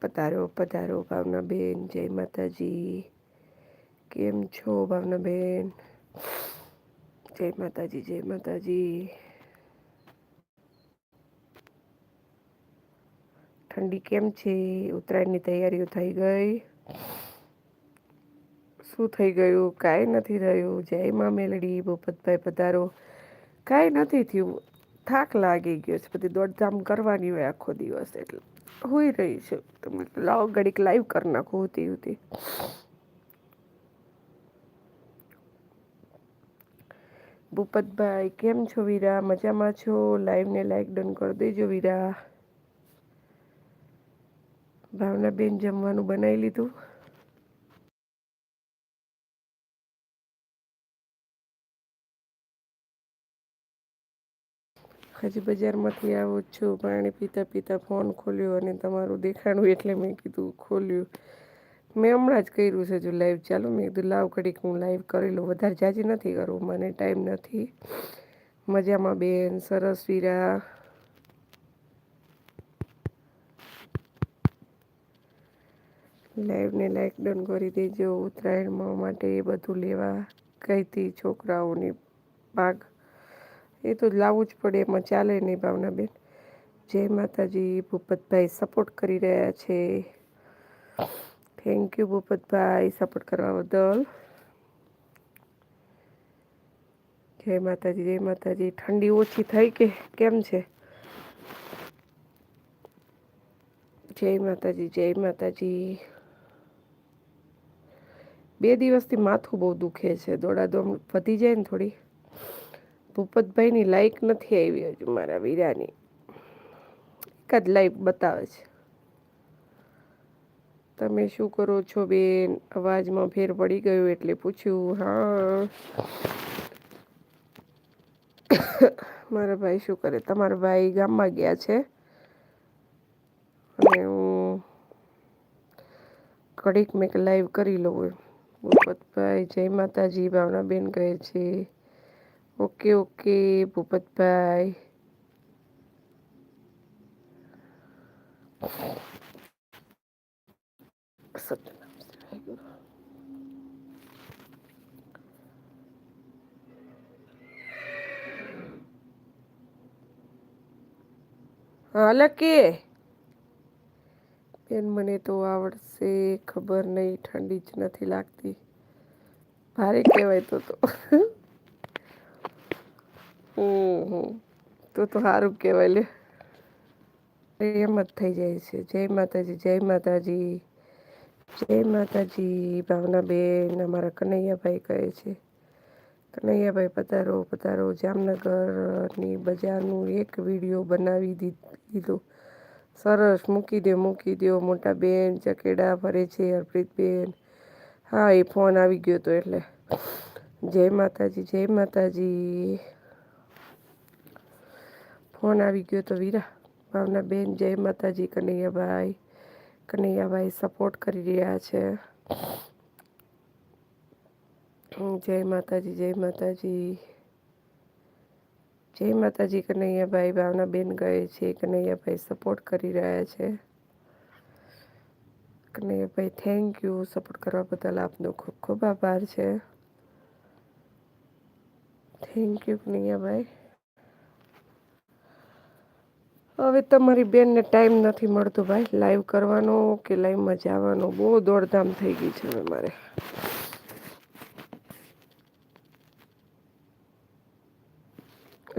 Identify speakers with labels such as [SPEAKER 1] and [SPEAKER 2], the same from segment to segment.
[SPEAKER 1] પધારો પધારો ભાવનાબેન જય માતાજી. કેમ છો ભાવનાબેન જય માતાજી જય માતાજી. ઠંડી કેમ છે? ઉત્તરાયણની તૈયારીઓ થઈ ગઈ? શું થઈ ગયું? કાંઈ નથી થયું. જય મા મેલડી, ભૂપતભાઈ પધારો. કાંઈ નથી થયું. થાક લાગી ગયો છે. બધી દોડધામ કરવાની હોય આખો દિવસ એટલે. હોઈ રહી છે. તમે લાવ ઘડીક લાઈવ કરી નાખો હોતી હોતી. ભૂપતભાઈ, કેમ છો વીરા? મજામાં છો? લાઈવને લાઈક ડન કરી દેજો વીરા. ભાવનાબેન જમવાનું બનાવી લીધું? હજી બજારમાંથી આવું છું. પાણી પીતા પીતા ફોન ખોલ્યો અને તમારું દેખાણું એટલે મેં કીધું ખોલ્યું. મેં હમણાં જ કર્યું છે જો લાઈવ ચાલો, મેં કીધું લાવ ઘડીક હું લાઈવ કરી લઉં. વધારે જાજી નથી કરવું મને ટાઈમ નથી. મજામાં બેન, સરસ વીરા. લાઈવને લાઈક ડન કરી દેજો. ઉત્તરાયણમાં માટે એ બધું લેવા ગઈ હતી છોકરાઓની ભાગ એ તો લાવવું જ પડે, એમાં ચાલે નહીં ભાવનાબેન. જય માતાજી, ભૂપતભાઈ સપોર્ટ કરી રહ્યા છે. થેન્ક યુ ભૂપતભાઈ સપોર્ટ કરવા બદલ. જય માતાજી જય માતાજી. ઠંડી ઓછી થઈ કે કેમ છે? જય માતાજી જય માતાજી. બે દિવસથી માથું બહુ દુખે છે. દોડાદોડ વધી જાય ને થોડી. ભૂપતભાઈની લાઈક નથી આવી હજુ મારા વીરાની. એકાદ લાઈક બતાવે છે. તમે શું કરો છો બેન? અવાજમાં ફેર પડી ગયો એટલે પૂછ્યું, હા. મારા ભાઈ શું કરે? તમારા ભાઈ ગામમાં ગયા છે? અને હું ઘડીક મેં લાઈવ કરી લઉં ભૂપતભાઈ, જય માતાજી, ભાવનાબેન કહે છે. ઓકે ઓકે ભૂપતભાઈ હાલ કે. બેન, મને તો આવડશે, ખબર નહીં, ઠંડી જ નથી લાગતી. ભારે કહેવાય તો તો. હમ તો તો સારું કહેવાય લે. એમ જ થઈ જાય છે. જય માતાજી જય માતાજી જય માતાજી. ભાવનાબેન અમારા કનૈયાભાઈ કહે છે. કનૈયાભાઈ પધારો પધારો. જામનગરની બજારનું એક વીડિયો બનાવી દીધો. સરસ. મૂકી દે મૂકી દો મોટા બેન ચકેડા ફરે છે, હરપ્રીતબેન. હા, એ ફોન આવી ગયો હતો એટલે. જય માતાજી જય માતાજી. ફોન આવી ગયો તો વીરા ભાવના બેન જય માતાજી કનૈયાભાઈ કનૈયાભાઈ સપોર્ટ કરી રહ્યા છે જય માતાજી જય માતાજી જય માતાજી કનૈયાભાઈ ભાવના બેન ગએ છે કનૈયાભાઈ સપોર્ટ કરી રહ્યા છે કનૈયાભાઈ થેન્ક યુ સપોર્ટ કરવા બદલ આપનો ખૂબ ખૂબ આભાર છે થેન્ક યુ કનૈયાભાઈ હવે તમારી બેનને ટાઈમ નથી મળતો ભાઈ. લાઈવ કરવાનો કે લાઈવમાં જવાનો? બહુ દોડધામ થઈ ગઈ છે હવે મારે.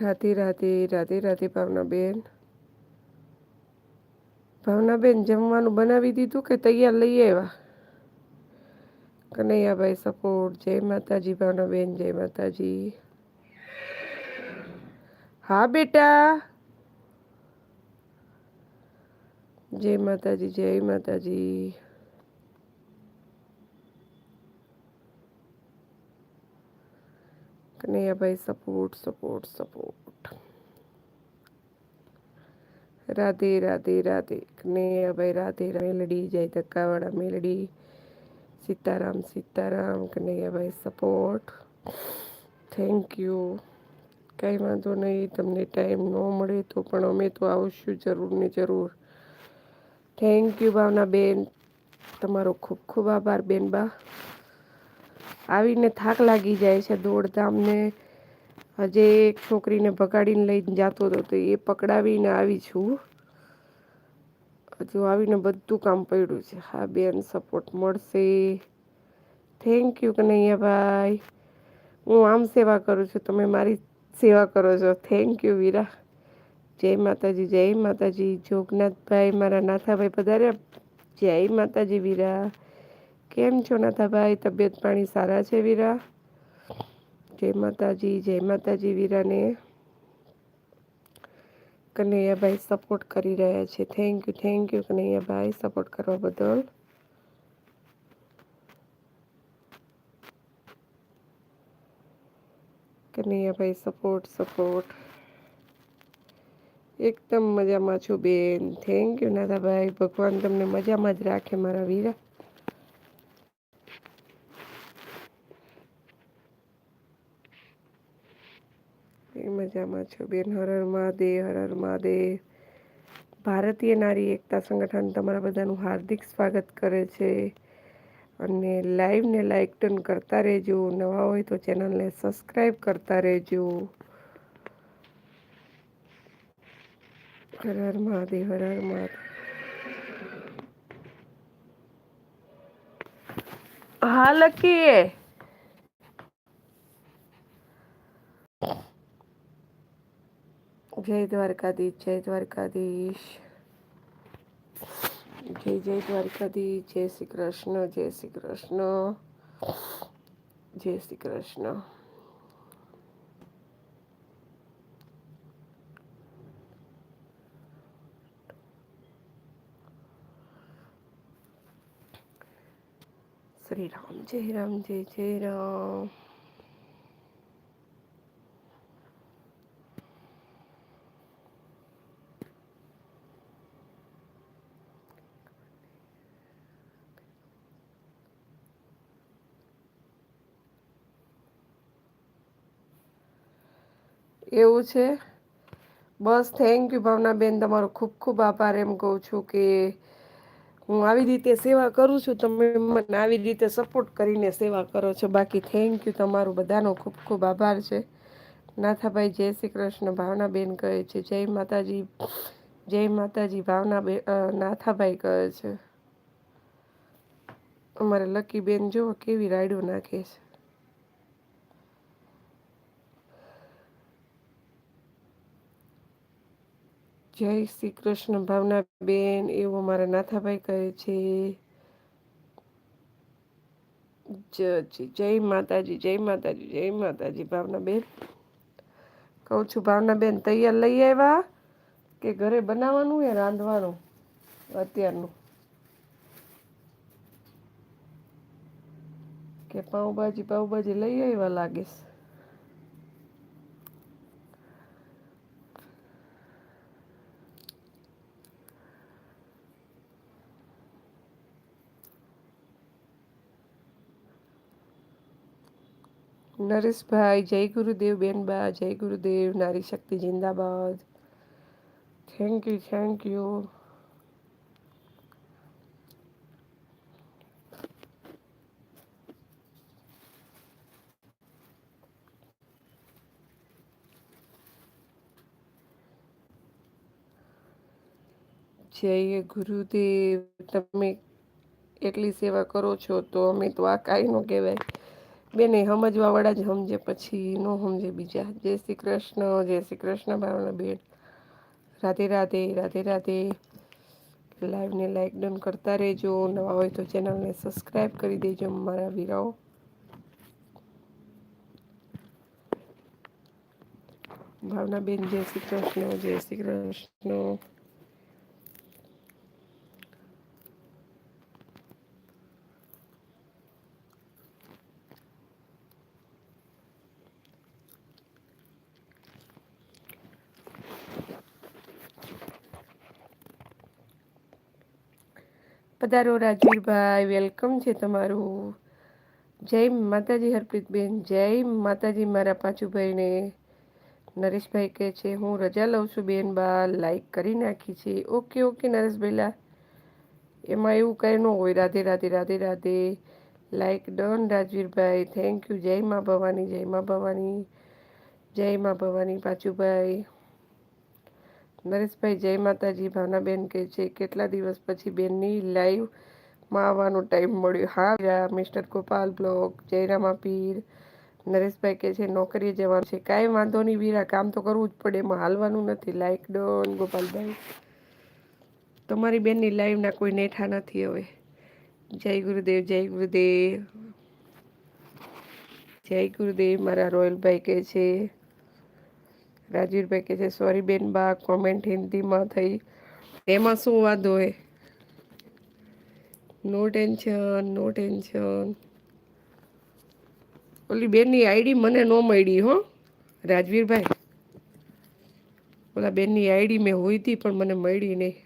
[SPEAKER 1] રાધે રાધે રાધે રાધે ભાવનાબેન ભાવનાબેન જમવાનું બનાવી દીધું કે તૈયાર લઈ આવ્યા? કનૈયાભાઈ સપોર્ટ જય માતાજી ભાવનાબેન જય માતાજી. હા બેટા. જય માતાજી જય માતાજી. Kanaiyabhai support support support Radhe Radhe Radhe. Kanaiyabhai, Radhe Meldi, જય ધક્કાવાળા Meldi. Sitaram Sitaram. Kanaiyabhai support thank you કાંઈ વાંધો નહીં, તમને ટાઈમ ન મળે તો પણ અમે તો આવશું જરૂર ને જરૂર. થેન્ક યુ ભાવના બેન તમારો ખૂબ ખૂબ આભાર, બેન બા. આવીને થાક લાગી જાય છે દોડધામને. હજે એક છોકરીને ભગાડીને લઈને જતો હતો તો એ પકડાવીને આવી છું. હજુ આવીને બધું કામ પડ્યું છે. હા, બેન સપોર્ટ મળશે. થેન્ક યુ કનૈયાભાઈ હું આમ સેવા કરું છું. તમે મારી સેવા કરો છો. થેન્ક યુ વીરા. જય માતાજી જય માતાજી. જોગનાથભાઈ મારા નાથાભાઈ પધાર્યા. જય માતાજી વીરા. કેમ છો નાથાભાઈ? તબિયત પાણી સારા છે વીરા? જય માતાજી જય માતાજી વીરાને. કનૈયાભાઈ સપોર્ટ કરી રહ્યા છે. Thank you thank you Kanaiyabhai support કરવા બદલ. કનૈયાભાઈ સપોર્ટ સપોર્ટ એકદમ મજામાં છું બેન. થેન્ક યુ નાદાભાઈ ભગવાન તમને મજામાં જ રાખે મારા વીરા. મજામાં છું બેન. હર હર મહાદેવ હર મહાદેવ. ભારતીય નારી એકતા સંગઠન તમારા બધાનું હાર્દિક સ્વાગત કરે છે. અને લાઈવને લાઇક ટન કરતા રહેજો. નવા હોય તો ચેનલને સબસ્ક્રાઈબ કરતા રહેજો. હર હર મહાદેવ હર હર જય દ્વારકાધીશ જય દ્વારકાધીશ જય જય દ્વારકાધીશ જય શ્રી કૃષ્ણ જય શ્રી કૃષ્ણ જય શ્રી કૃષ્ણ શ્રી રામ જય રામ જય જય રામ એવું છે? બસ થેન્ક યુ ભાવનાબેન. તમારો ખૂબ ખૂબ આભાર એમ કહું છું કે હું આવી રીતે સેવા કરું છું તમે મને આવી રીતે સપોર્ટ કરીને સેવા કરો છો. બાકી થેન્ક યુ તમારું બધાનો ખૂબ ખૂબ આભાર છે. નાથાભાઈ, જય શ્રી કૃષ્ણ. ભાવનાબેન કહે છે, જય માતાજી. જય માતાજી ભાવનાબેન નાથાભાઈ કહે છે. અમારે લકી બેન જો કેવી રાયડો નાખે છે. જય શ્રી કૃષ્ણ ભાવના બેન એવું મારા નાથાભાઈ કહે છે. જય માતાજી જય માતાજી જય માતાજી ભાવના બેન કહું છું ભાવના બેન તૈયાર લઈ આવ્યા કે ઘરે બનાવવાનું એ રાંધવાનું અત્યારનું? કે પાઉંભાજી પાઉંભાજી લઈ આવ્યા લાગે નરેશભાઈ, જય ગુરુદેવ બેનબા, જય ગુરુદેવ, નારી શક્તિ જિંદાબાદ. થેન્ક યુ થેન્ક યુ જય ગુરુદેવ. તમે એટલી સેવા કરો છો તો અમે તો આ કાંઈ ન કહેવાય. બેને સમજવા વાળા જ સમજે, પછી ન સમજે બીજા. જય શ્રી કૃષ્ણ, જય શ્રી કૃષ્ણ ભાવના બેન. રાધે રાધે રાધે રાધે. લાઈવને લાઈક ડન કરતા રહેજો. નવા હોય તો ચેનલને સબસ્ક્રાઈબ કરી દેજો મારા વીરાઓ. ભાવના બેન, જય શ્રી કૃષ્ણ, જય શ્રી કૃષ્ણ. પધારો રાજવીરભાઈ, વેલકમ છે તમારું. જય માતાજી હરપ્રીતબેન, જય માતાજી મારા પાછુભાઈને. નરેશભાઈ કહે છે, હું રજા લઉં છું બેન બા લાઈક કરી નાખી છે. ઓકે ઓકે નરેશભાઈલા એમાં એવું કંઈ ન હોય, Radhe Radhe Radhe Radhe. Like done Rajvirbhai. Thank you જય મા ભવાની, જય મા ભવાની. જય મા ભવાની પાચુભાઈ નરેશભાઈ, જય માતાજી. ભાવનાબેન કહે છે, કેટલા દિવસ પછી બેનની લાઈવમાં આવવાનો ટાઈમ મળ્યો? હા મિસ્ટર ગોપાલ, બ્લોક, જયરામા, પીર. નરેશભાઈ કહે છે, નોકરીએ જવાનું છે. કાંઈ વાંધો નહીં વીરા, કામ તો કરવું જ પડે, એમાં હાલવાનું નથી. Like done Gopalbhai. તમારી બેનની લાઈવના કોઈ નેઠા નથી હવે. જય ગુરુદેવ જય ગુરુદેવ. જય ગુરુદેવ. મારા રોયલભાઈ કહે છે રાજવીરભાઈ કે છે સોરી બેન, બા કોમેન્ટ હિન્દીમાં થઈ. એમાં શું વાંધો હોય? નો ટેન્શન નો ટેન્શન ઓલી બેનની આઈડી મને ન મળી હો, રાજવીરભાઈ. ઓલા બેનની આઈડી મેં હોઈ હતી પણ મને મળી નહીં.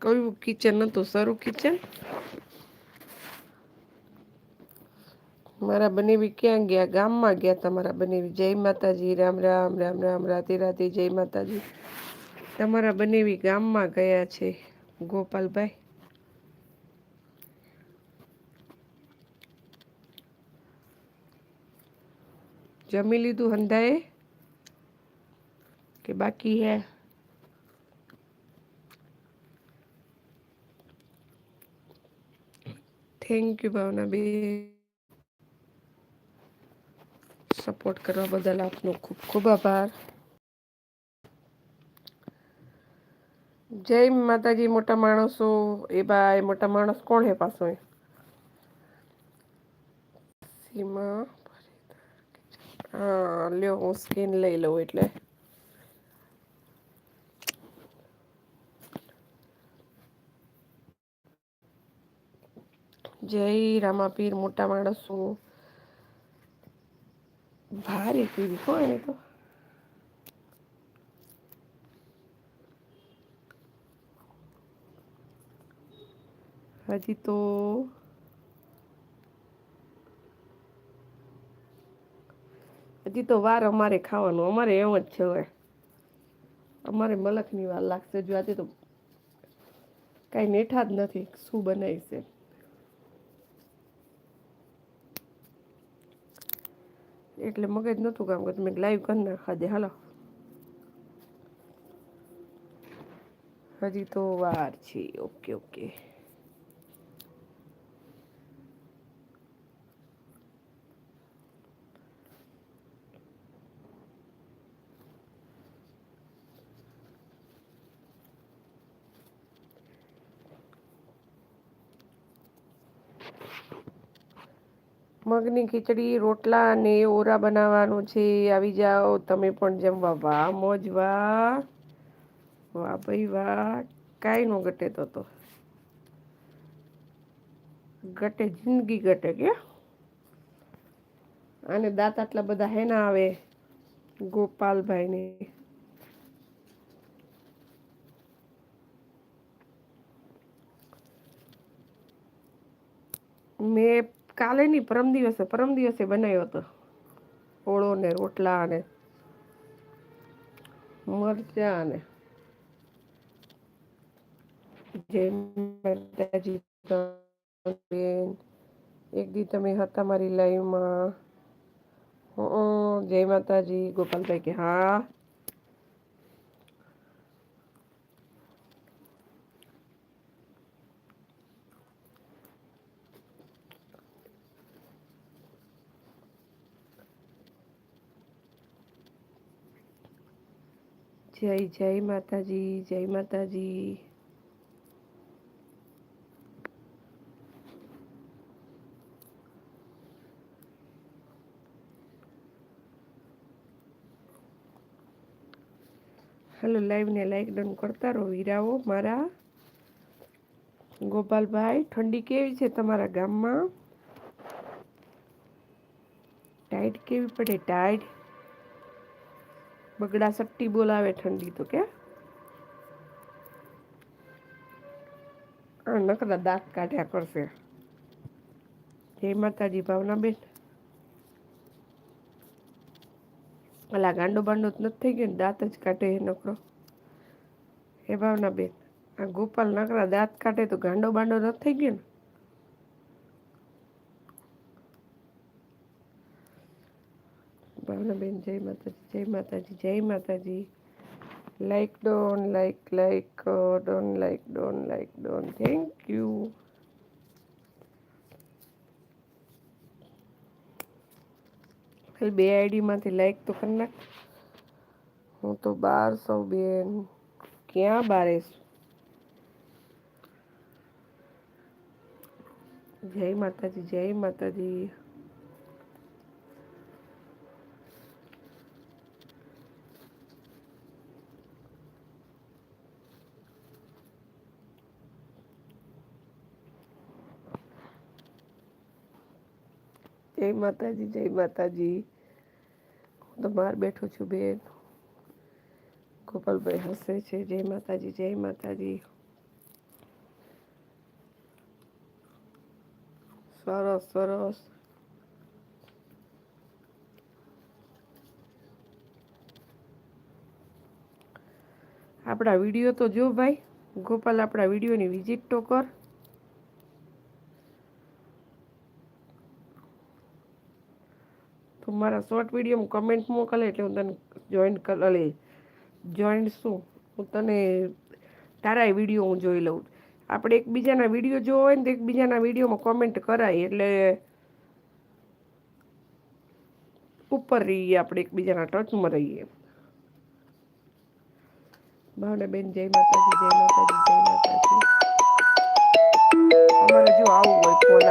[SPEAKER 1] કયું કિચન હતું? સરું કિચન મારા બનેવી ક્યાં ગયા? ગામમાં ગયા તમારા બનેવી. જય માતાજી, રામ રામ રામ રામ રાતે રાતે જય માતાજી. તમારા બનેવી ગામમાં ગયા છે ગોપાલભાઈ. જમી લીધું હંધાએ? કે બાકી હે? થેન્ક યુ ભાવના બેન. સપોર્ટ કરવા બદલ આપનો ખૂબ ખૂબ આભાર. જય માતાજી, મોટા માણસો. એ ભાઈ મોટા માણસ કોણ હે પાછો સીમા હા, લ્યો, હું સ્કીન લઈ લઉં એટલે. જય રામાપીર, મોટા માણસો. ભારે પીવી એને તો હજી તો હજી તો વાર અમારે ખાવાનું અમારે એમ જ છે હવે અમારે મલકની વાર લાગશે જો આજે તો કાંઈ નેઠા જ નથી શું બનાવી છે એટલે મગજ નહોતું કામ કરતું. મેં લાઈવ કરી નાખા દે હાલો. હજી તો વાર છે. Okay okay. મગની ખીચડી, રોટલા અને ઓરા બનાવવાનું છે. આવી જાઓ, તમે પણ જમવા. વાહ, મોજ, વાહ. વાહ, ભાઈ, વાહ. કાંઈ નો ઘટે તો તો. ઘટે, જિંદગી ઘટે કે? અને દાંત આટલા બધા હે ના આવે, ગોપાલભાઈને. મેં કાલે નહીં, પરમ દિવસે પરમ દિવસે બનાવ્યો હતો. ઓળો ને રોટલા અને મરચા ને એક દી તમે હતા મારી લાઈવમાં જય માતાજી. ગોપાલભાઈ કે, હા જય જય માતાજી જય માતાજી. હેલો લાઈવને લાઈક ડન કરતા રહો, હીરાઓ, મારા ગોપાલભાઈ, ઠંડી કેવી છે તમારા ગામમાં? ટાઈટ કેવી પડે? ટાઈટ બગડા સટ્ટી બોલાવે ઠંડી તો કે. નકરા દાંત કાઢ્યા કરશે. જય માતાજી, ભાવના બેન. અલા ગાંડો બાંડો નથી થઈ ગયો દાંત જ કાઢે નકરો હે ભાવના બેન, આ ગોપાલ નકરા દાંત કાઢે તો ગાંડો બાંડો નથી થઈ ગયો ને? ભાવના બેન જય માતાજી જય માતાજી જય માતાજી. Like done like like done like done like done thank you ખાલી બે આઈડીમાંથી લાઈક તો કરી નાખ. હું તો બાર સૌ બેન. ક્યાં બારે જય માતાજી જય માતાજી. જય માતાજી જય માતાજી. હું તો બહાર બેઠો છું, બેન. ગોપાલભાઈ હસે છે, જય માતાજી જય માતાજી. સરસ સરસ. આપણા વીડિયો તો જો ભાઈ, ગોપાલ આપણા વિડીયોની વિઝિટ તો કર તું મારા શોર્ટ વીડિયો કમેન્ટ મોકલે એટલે હું તને જોઈન કર લે જોઈન શું? હું તને તારા વીડિયો હું જોઈ લઉં. આપણે એકબીજાના વીડિયો જોવો હોય ને તો એકબીજાના વિડીયોમાં કોમેન્ટ કરાય એટલે ઉપર રહીએ આપણે એકબીજાના ટચમાં રહીએ. ભાવના બેન જય માતાજી જય માતાજી જય માતાજી. અમારે જો આવું હોય ફોન